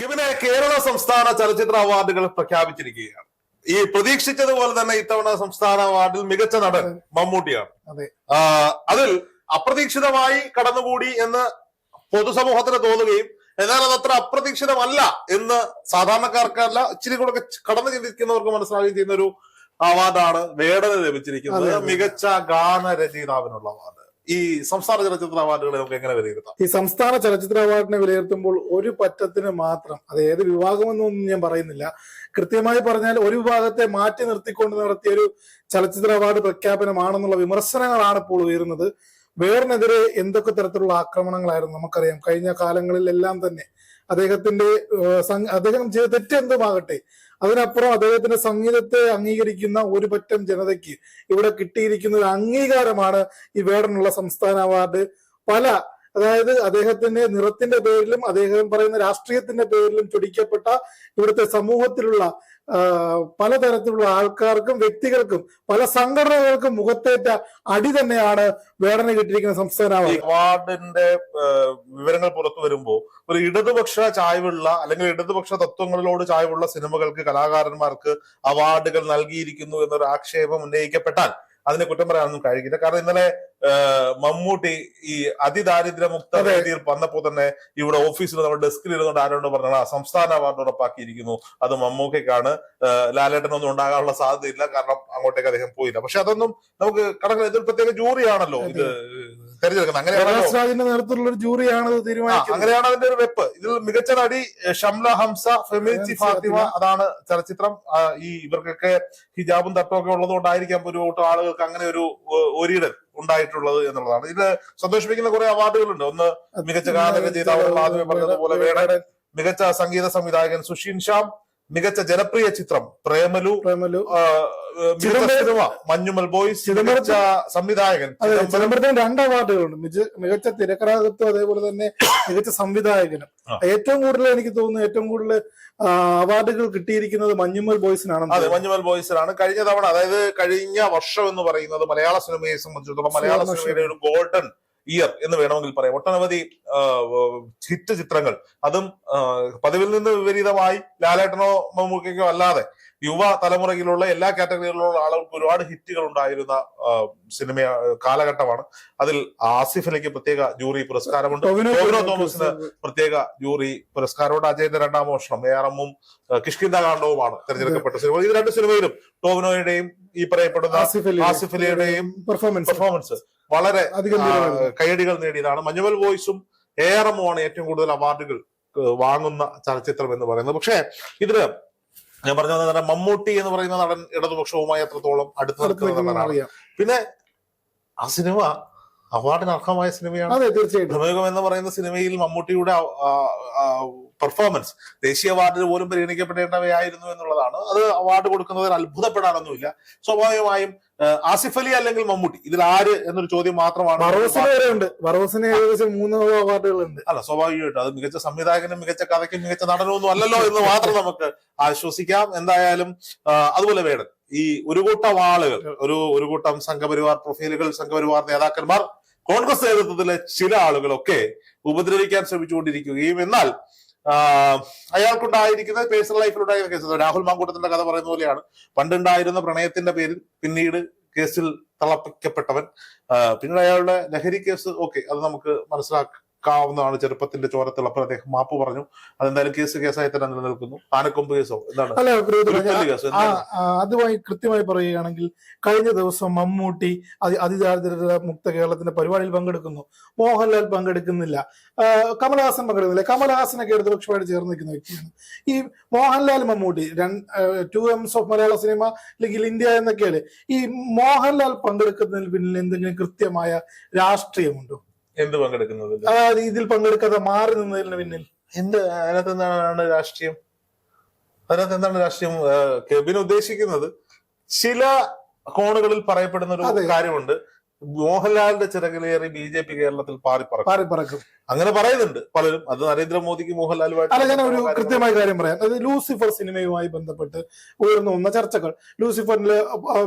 കിവിനെ കേരള സംസ്ഥാന ചലച്ചിത്ര അവാർഡുകൾ പ്രഖ്യാപിച്ചിരിക്കുകയാണ്. ഈ പ്രതീക്ഷിച്ചതുപോലെ തന്നെ ഇത്തവണ സംസ്ഥാന അവാർഡിൽ മികച്ച നടൻ മമ്മൂട്ടിയാണ്. അതെ. അതിൽ അപ്രതീക്ഷിതമായി കടന്നുകൂടി എന്ന് പൊതുസമൂഹത്തിന് തോന്നുകയും എന്നാൽ അത് അത്ര അപ്രതീക്ഷിതമല്ല എന്ന് സാധാരണക്കാർക്കല്ല ഇച്ചിരി കൂടെ കടന്നു ചിന്തിക്കുന്നവർക്ക് മനസ്സിലാവുകയും ചെയ്യുന്ന ഒരു അവാർഡാണ് വേടന ലഭിച്ചിരിക്കുന്നത്. മികച്ച ഗാനരചയിതാവിനുള്ള അവാർഡ്. ഈ സംസ്ഥാന ചലച്ചിത്ര അവാർഡുകളെ നമുക്ക് എങ്ങനെ വിലയിരുത്താം? ഈ സംസ്ഥാന ചലച്ചിത്ര അവാർഡിനെ വിലയിരുത്തുമ്പോൾ ഒരു പറ്റത്തിന് മാത്രം അത് ഏത് വിഭാഗമെന്നൊന്നും ഞാൻ പറയുന്നില്ല. കൃത്യമായി പറഞ്ഞാൽ ഒരു വിഭാഗത്തെ മാറ്റി നിർത്തിക്കൊണ്ട് നടത്തിയ ഒരു ചലച്ചിത്ര അവാർഡ് പ്രഖ്യാപനമാണെന്നുള്ള വിമർശനങ്ങളാണ് ഇപ്പോൾ ഉയരുന്നത്. വേറിനെതിരെ എന്തൊക്കെ തരത്തിലുള്ള ആക്രമണങ്ങളായിരുന്നു നമുക്കറിയാം. കഴിഞ്ഞ കാലങ്ങളിലെല്ലാം തന്നെ അദ്ദേഹത്തിന്റെ അദ്ദേഹം ചെയ്ത തെറ്റെന്തുമാകട്ടെ അതിനപ്പുറം അദ്ദേഹത്തിന്റെ സംഗീതത്തെ അംഗീകരിക്കുന്ന ഒരു പറ്റം ജനതയ്ക്ക് ഇവിടെ കിട്ടിയിരിക്കുന്ന ഒരു അംഗീകാരമാണ് ഈ വേടനുള്ള സംസ്ഥാന അവാർഡ്. പല അതായത് അദ്ദേഹത്തിന്റെ നിറത്തിന്റെ പേരിലും അദ്ദേഹം പറയുന്ന രാഷ്ട്രീയത്തിന്റെ പേരിലും ചൊടിക്കപ്പെട്ട ഇവിടുത്തെ സമൂഹത്തിലുള്ള പലതരത്തിലുള്ള ആൾക്കാർക്കും വ്യക്തികൾക്കും പല സംഘടനകൾക്കും മുഖത്തേറ്റ അടി തന്നെയാണ് വേടന കിട്ടിയിരിക്കുന്ന സംസ്ഥാന വാർഡിന്റെ വിവരങ്ങൾ പുറത്തു വരുമ്പോൾ ഒരു ഇടതുപക്ഷ ചായ്വുള്ള അല്ലെങ്കിൽ ഇടതുപക്ഷ തത്വങ്ങളിലോട് ചായ്വുള്ള സിനിമകൾക്ക് കലാകാരന്മാർക്ക് അവാർഡുകൾ നൽകിയിരിക്കുന്നു എന്നൊരു ആക്ഷേപം ഉന്നയിക്കപ്പെട്ടാൽ അതിനെ കുറ്റം പറയാനൊന്നും കഴിയില്ല. കാരണം ഇന്നലെ മമ്മൂട്ടി ഈ അതിദാരിദ്ര്യമുക്ത മുക്ത വേദിയിൽ വന്നപ്പോൾ തന്നെ ഇവിടെ ഓഫീസിൽ നമ്മൾ ഡെസ്കിൽ ഇരുന്നുകൊണ്ട് ആരോട് പറഞ്ഞാൽ "ആ, സംസ്ഥാന അവാർഡ് ഉറപ്പാക്കിയിരിക്കുന്നു. അത് മമ്മൂക്കയ്ക്കാണ്. ഏഹ്, ലാലേട്ടനൊന്നും ഉണ്ടാകാനുള്ള സാധ്യതയില്ല. കാരണം അങ്ങോട്ടേക്ക് അദ്ദേഹം പോയില്ല. പക്ഷെ അതൊന്നും നമുക്ക് കണക്കിൽ ഇതൊരു പ്രത്യേക ജൂറിയാണല്ലോ ഇത് തെരഞ്ഞെടുക്കുന്നത് അങ്ങനെയാണ് നേതൃത്വത്തിലുള്ള ഒരു ജൂറിയാണ് തീരുമാനിക്കുന്നത് അങ്ങനെയാണ് അതിന്റെ ഒരു വെപ്പ്. ഇതിൽ മികച്ച നടി ഷംല ഹംസ ഫെമിനിച്ചി ഫാത്തിമ. അതാണ് ചലച്ചിത്രം. ഈ ഇവർക്കൊക്കെ ഹിജാബും തട്ടുമൊക്കെ ഉള്ളതുകൊണ്ടായിരിക്കാം ഒരു കൂട്ടം ആളുകൾക്ക് അങ്ങനെ ഒരു ഒരിടൽ ഉണ്ടായിട്ടുള്ളത് എന്നുള്ളതാണ്. ഇതിൽ സന്തോഷിപ്പിക്കുന്ന കുറെ അവാർഡുകളുണ്ട്. ഒന്ന് മികച്ച ഗാനരചയിതാവ് ആദ്യമേ പറഞ്ഞതുപോലെ വേടൻ. മികച്ച സംഗീത സംവിധായകൻ സുഷീൻ ശ്യാം മികച്ച ജനപ്രിയ ചിത്രം പ്രേമലു പ്രേമലു. സിനിമ മഞ്ഞുമൽ ബോയ്സ് മികച്ച സംവിധായകൻ ചിദംബരത്തിന് രണ്ട് അവാർഡുകളുണ്ട്. മികച്ച- തിരക്കഥാകൃത്തും അതേപോലെ തന്നെ മികച്ച സംവിധായകനും. ഏറ്റവും കൂടുതൽ എനിക്ക് തോന്നുന്നു ഏറ്റവും കൂടുതൽ അവാർഡുകൾ കിട്ടിയിരിക്കുന്നത് മഞ്ഞുമൽ ബോയ്സിനാണ് അതെ. മഞ്ഞുമൽ ബോയ്സിനാണ്. കഴിഞ്ഞ തവണ അതായത് കഴിഞ്ഞ വർഷം എന്ന് പറയുന്നത് മലയാള സിനിമയെ സംബന്ധിച്ചിടത്തോളം മലയാള സിനിമയുടെ ഒരു ഗോൾഡൻ ഇയർ എന്ന് വേണമെങ്കിൽ പറയാം. ഒട്ടനവധി ഹിറ്റ് ചിത്രങ്ങൾ. അതും പതിവിൽ നിന്ന് വിപരീതമായി ലാലേട്ടനോ മമ്മൂക്കയ്ക്കോ അല്ലാതെ യുവ തലമുറയിലുള്ള എല്ലാ കാറ്റഗറിയിലുള്ള ആളുകൾക്ക് ഒരുപാട് ഹിറ്റുകൾ ഉണ്ടായിരുന്ന സിനിമ കാലഘട്ടമാണ്. അതിൽ ആസിഫ് അലിക്ക് പ്രത്യേക ജൂറി പുരസ്കാരമുണ്ട്. ടൊവിനോ തോമസിന് പ്രത്യേക ജൂറി പുരസ്കാരമുണ്ട് അജയന്റെ രണ്ടാം മോഷണം എ ആർ എമ്മും കിഷ്കിന്ദ കാണ്ഡവുമാണ് തെരഞ്ഞെടുക്കപ്പെട്ട സിനിമ. ഇത് രണ്ട് സിനിമയിലും ടോവിനോയുടെയും ഈ പറയപ്പെടുന്ന ആസിഫ് അലിയുടെയും പെർഫോമൻസ് പെർഫോമൻസ് വളരെ കയ്യടികൾ നേടിയതാണ്. മഞ്ഞുമൽ വോയിസും എ ആർ എമ്മുമാണ് ഏറ്റവും കൂടുതൽ അവാർഡുകൾ വാങ്ങുന്ന ചലച്ചിത്രം എന്ന് പറയുന്നത്. പക്ഷേ ഇതിൽ ഞാൻ പറഞ്ഞ തന്നെ മമ്മൂട്ടി എന്ന് പറയുന്ന നടൻ ഇടതുപക്ഷവുമായി എത്രത്തോളം അടുത്ത് നിൽക്കുന്ന നടനാണ് പിന്നെ ആ സിനിമ അവാർഡിന് അർഹമായ സിനിമയാണ്. അതെ തീർച്ചയായിട്ടും. എന്ന് പറയുന്ന സിനിമയിൽ മമ്മൂട്ടിയുടെ പെർഫോമൻസ് ദേശീയ അവാർഡിന് പോലും പരിഗണിക്കപ്പെടേണ്ടവയായിരുന്നു എന്നുള്ളതാണ്. അത് അവാർഡ് കൊടുക്കുന്നതിൽ അത്ഭുതപ്പെടാനൊന്നുമില്ല. സ്വാഭാവികമായും ആസിഫ് അലി അല്ലെങ്കിൽ മമ്മൂട്ടി. ഇതിൽ ആര് എന്നൊരു ചോദ്യം മാത്രമാണ് വറോസിന് ഏകദേശം മൂന്ന് അവാർഡുകളുണ്ട് അല്ല സ്വാഭാവികമായിട്ടും. അത് മികച്ച സംവിധായകനും മികച്ച കഥയ്ക്കും മികച്ച നടനൊന്നും അല്ലല്ലോ എന്ന് മാത്രം നമുക്ക് ആശ്വസിക്കാം. എന്തായാലും അതുപോലെ വേണം ഈ ഒരു കൂട്ടം ആളുകൾ ഒരു ഒരു കൂട്ടം സംഘപരിവാർ പ്രൊഫൈലുകൾ സംഘപരിവാർ നേതാക്കന്മാർ കോൺഗ്രസ് നേതൃത്വത്തിലെ ചില ആളുകളൊക്കെ ഉപദ്രവിക്കാൻ ശ്രമിച്ചുകൊണ്ടിരിക്കുകയും എന്നാൽ അയാൾക്കുണ്ടായിരിക്കുന്ന പേഴ്സണൽ ലൈഫിലുണ്ടായിരുന്ന കേസ് രാഹുൽ മാങ്കൂട്ടത്തിന്റെ കഥ പറയുന്ന പോലെയാണ്. പണ്ടുണ്ടായിരുന്ന പ്രണയത്തിന്റെ പേരിൽ പിന്നീട് കേസിൽ തളപ്പിക്കപ്പെട്ടവൻ. പിന്നീട് അയാളുടെ ലഹരി കേസ് ഓക്കെ അത് നമുക്ക് മനസ്സിലാക്കാവുന്നതാണ് ചെറുപ്പത്തിന്റെ ചോരത്തിളപ്പോൾ അദ്ദേഹം മാപ്പ് പറഞ്ഞു. അതെന്തായാലും കേസ് കേസായി തന്നെ നിലനിൽക്കുന്നു. ആനക്കൊമ്പ് കേസോ? എന്താണ്? അതുമായി കൃത്യമായി പറയുകയാണെങ്കിൽ കഴിഞ്ഞ ദിവസം മമ്മൂട്ടി അതിദാരിദ്ര മുക്ത കേരളത്തിന്റെ പരിപാടിയിൽ പങ്കെടുക്കുന്നു. മോഹൻലാൽ പങ്കെടുക്കുന്നില്ല. കമൽഹാസൻ പങ്കെടുക്കുന്നില്ല. കമലഹാസനൊക്കെ ഇടതുപക്ഷമായിട്ട് ചേർന്ന് നിൽക്കുന്ന വ്യക്തിയാണ്. ഈ Mohanlal Mammootty two Ms of Malayala cinema അല്ലെങ്കിൽ ഇന്ത്യ എന്നൊക്കെയല്ലേ? ഈ മോഹൻലാൽ പങ്കെടുക്കുന്നതിന് പിന്നിൽ എന്തെങ്കിലും കൃത്യമായ രാഷ്ട്രീയമുണ്ടോ? എന്ത് പങ്കെടുക്കുന്നത്? ആ ഇതിൽ പങ്കെടുക്കാതെ മാറി നിന്നതിന് പിന്നിൽ. എന്ത്? അതിനകത്ത് എന്താണ് രാഷ്ട്രീയം? അതിനകത്ത് എന്താണ് രാഷ്ട്രീയം? കെബിൻ ഉദ്ദേശിക്കുന്നത് ചില കോണുകളിൽ പറയപ്പെടുന്ന ഒരു കാര്യമുണ്ട്. മോഹൻലാലിന്റെ ചിറകിലേറി ബി ജെ പി കേരളത്തിൽ പാറിപ്പറക്കും പാറിപ്പറക്കും അങ്ങനെ പറയുന്നുണ്ട് പലരും. അത് നരേന്ദ്രമോദിക്ക് മോഹൻലാലുമായിട്ട് അല്ല ഞാൻ ഒരു കൃത്യമായ കാര്യം പറയാം. അത് ലൂസിഫർ സിനിമയുമായി ബന്ധപ്പെട്ട് ഉയർന്നു വന്ന ചർച്ചകൾ. ലൂസിഫറിൽ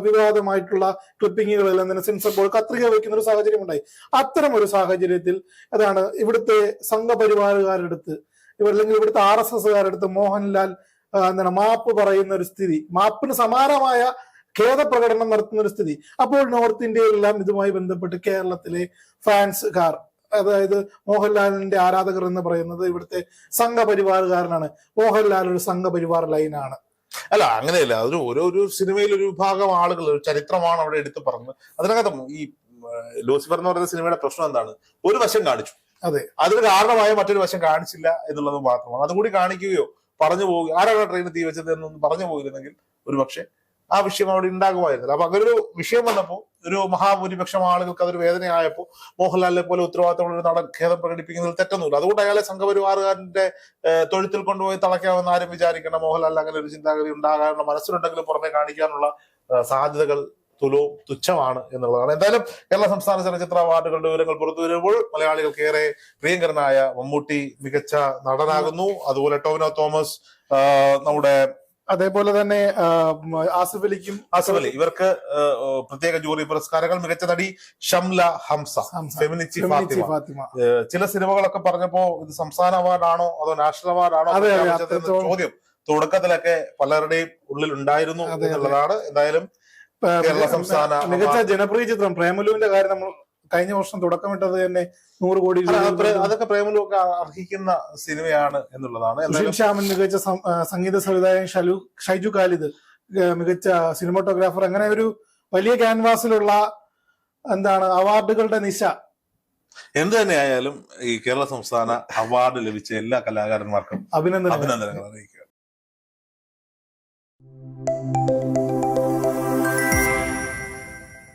വിവാദമായിട്ടുള്ള ക്ലിപ്പിങ്ങുകളെല്ലാം തന്നെ സെൻസർ ബോർഡ് കത്രിക വയ്ക്കുന്ന ഒരു സാഹചര്യം ഉണ്ടായി. അത്തരം ഒരു സാഹചര്യത്തിൽ അതാണ് ഇവിടുത്തെ സംഘപരിവാറുകാരെടുത്ത് അല്ലെങ്കിൽ ഇവിടുത്തെ ആർ എസ് എസ്സുകാരെടുത്ത് മോഹൻലാൽ എന്താണ് മാപ്പ് പറയുന്ന ഒരു സ്ഥിതി. മാപ്പിന് സമാനമായ ഖേദപ്രകടനം നടത്തുന്ന ഒരു സ്ഥിതി. അപ്പോൾ നോർത്ത് ഇന്ത്യയിലെല്ലാം ഇതുമായി ബന്ധപ്പെട്ട് കേരളത്തിലെ ഫാൻസുകാർ അതായത് മോഹൻലാലിന്റെ ആരാധകർ എന്ന് പറയുന്നത് ഇവിടുത്തെ സംഘപരിവാറുകാരനാണ്. മോഹൻലാൽ ഒരു സംഘപരിവാർ ലൈനാണ്. അല്ല അങ്ങനെയല്ല. അതൊരു ഓരോ ഒരു സിനിമയിൽ ഒരു വിഭാഗം ആളുകൾ ഒരു ചരിത്രമാണ് അവിടെ എടുത്തു പറഞ്ഞത്. അതിനകത്ത് ഈ ലൂസിഫർ എന്ന് പറയുന്ന സിനിമയുടെ പ്രശ്നം എന്താണ്? ഒരു വശം കാണിച്ചു. അതെ. അതിന് കാരണമായ മറ്റൊരു വശം കാണിച്ചില്ല എന്നുള്ളത് മാത്രമാണ്. അതുകൂടി കാണിക്കുകയോ പറഞ്ഞു പോവുക ആരാണ് ട്രെയിൻ തീ വെച്ചത് എന്നൊന്നും പറഞ്ഞു പോയിരുന്നെങ്കിൽ ഒരു പക്ഷേ ആ വിഷയം അവിടെ ഉണ്ടാകുമായിരുന്നില്ല. അപ്പൊ അങ്ങനെ ഒരു വിഷയം വന്നപ്പോൾ ഒരു മഹാഭൂരിപക്ഷം ആളുകൾക്ക് അതൊരു വേദനയായപ്പോൾ മോഹൻലാലിനെ പോലെ ഉത്തരവാദിത്തമുള്ള ഒരു നടൻ ഖേദം പ്രകടിപ്പിക്കുന്നതിൽ തെറ്റൊന്നുമില്ല. അതുകൊണ്ട് അയാളെ സംഘപരിവാറുകാരന്റെ തൊഴുത്തിൽ കൊണ്ടുപോയി തളയ്ക്കാമെന്ന് ആരും വിചാരിക്കണം മോഹൻലാലിന് അങ്ങനെ ഒരു ചിന്താഗതി ഉണ്ടാകാനുള്ള മനസ്സിലുണ്ടെങ്കിലും പുറമെ കാണിക്കാനുള്ള സാധ്യതകൾ തുലവും തുച്ഛമാണ് എന്നുള്ളതാണ്. എന്തായാലും കേരള സംസ്ഥാന ചലച്ചിത്ര അവാർഡുകളുടെ വിവരങ്ങൾ പുറത്തു വരുമ്പോൾ മലയാളികൾക്ക് ഏറെ പ്രിയങ്കരനായ മമ്മൂട്ടി മികച്ച നടനാകുന്നു. അതുപോലെ ടോവിനോ തോമസ് നമ്മുടെ അതേപോലെ തന്നെ ആസിഫ് അലിക്കും ആസിഫ് അലി ഇവർക്ക് പ്രത്യേക ജൂറി പുരസ്കാരങ്ങൾ മികച്ച നടി ഷംല ഹംസ ഫെമിനിച്ചി ഫാത്തിമ. ചില സിനിമകളൊക്കെ പറഞ്ഞപ്പോ ഇത് സംസ്ഥാന അവാർഡാണോ അതോ നാഷണൽ അവാർഡാണോ ചോദ്യം തുടക്കത്തിലൊക്കെ പലരുടെയും ഉള്ളിൽ ഉണ്ടായിരുന്നു. എന്നുള്ളതാണ്. എന്തായാലും കേരള സംസ്ഥാന മികച്ച ജനപ്രിയ ചിത്രം പ്രേമലുവിന്റെ കാര്യം നമ്മൾ കഴിഞ്ഞ വർഷം തുടക്കമിട്ടത് തന്നെ നൂറ് കോടി അതൊക്കെ പ്രേമലൊക്കെ അർഹിക്കുന്ന സിനിമയാണ് എന്നുള്ളതാണ്. ശ്യാമൻ മികച്ച സംഗീത സംവിധായകൻ ഷലു ഷൈജു ഖാലിദ് മികച്ച സിനിമാറ്റോഗ്രാഫർ അങ്ങനെ ഒരു വലിയ ക്യാൻവാസിലുള്ള എന്താണ് അവാർഡുകളുടെ നിശ. എന്ത് തന്നെയായാലും ഈ കേരള സംസ്ഥാന അവാർഡ് ലഭിച്ച എല്ലാ കലാകാരന്മാർക്കും അഭിനന്ദനങ്ങൾ. അഭിനന്ദനങ്ങൾ അറിയിക്കുക.